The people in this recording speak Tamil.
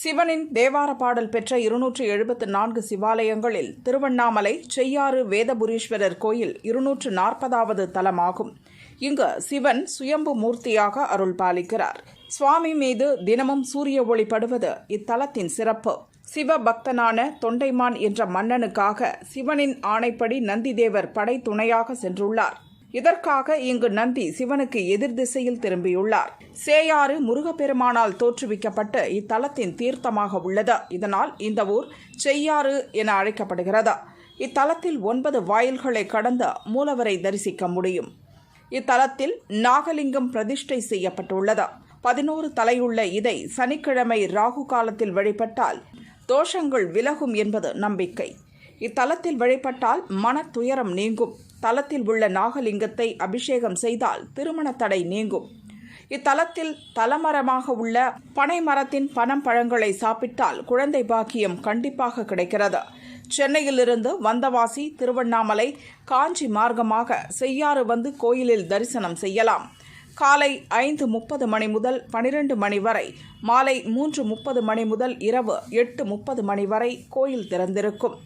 சிவனின் தேவார பாடல் பெற்ற இருநூற்று எழுபத்து நான்கு சிவாலயங்களில் திருவண்ணாமலை செய்யாறு வேதபுரீஸ்வரர் கோயில் இருநூற்று நாற்பதாவது தலமாகும். இங்கு சிவன் சுயம்பு மூர்த்தியாக அருள் பாலிக்கிறார். சுவாமி மீது தினமும் சூரிய ஒளி படுவது இத்தலத்தின் சிறப்பு. சிவ பக்தனான தொண்டைமான் என்ற மன்னனுக்காக சிவனின் ஆணைப்படி நந்திதேவர் படை துணையாக சென்றுள்ளார். இதற்காக இங்கு நந்தி சிவனுக்கு எதிர் திசையில் திரும்பியுள்ளார். சேயாறு முருகப்பெருமானால் தோற்றுவிக்கப்பட்டு இத்தலத்தின் தீர்த்தமாக உள்ளது. இதனால் இந்த ஊர் செய்யாறு என அழைக்கப்படுகிறது. இத்தலத்தில் ஒன்பது வாயில்களை கடந்த மூலவரை தரிசிக்க முடியும். இத்தலத்தில் நாகலிங்கம் பிரதிஷ்டை செய்யப்பட்டுள்ளது. பதினோரு தலையுள்ள இதை சனிக்கிழமை ராகு காலத்தில் வழிபட்டால் தோஷங்கள் விலகும் என்பது நம்பிக்கை. இத்தலத்தில் வழிபட்டால் மன துயரம் நீங்கும். தலத்தில் உள்ள நாகலிங்கத்தை அபிஷேகம் செய்தால் திருமண தடை நீங்கும். இத்தலத்தில் தலமரமாக உள்ள பனை மரத்தின் பனம் பழங்களை சாப்பிட்டால் குழந்தை பாக்கியம் கண்டிப்பாக கிடைக்கிறது. சென்னையிலிருந்து வந்தவாசி திருவண்ணாமலை காஞ்சி மார்க்கமாக செய்யாறு வந்து கோயிலில் தரிசனம் செய்யலாம். காலை ஐந்து முப்பது மணி முதல் பனிரெண்டு மணி வரை மாலை மூன்று முப்பது மணி முதல் இரவு எட்டு முப்பது மணி வரை கோயில் திறந்திருக்கும்.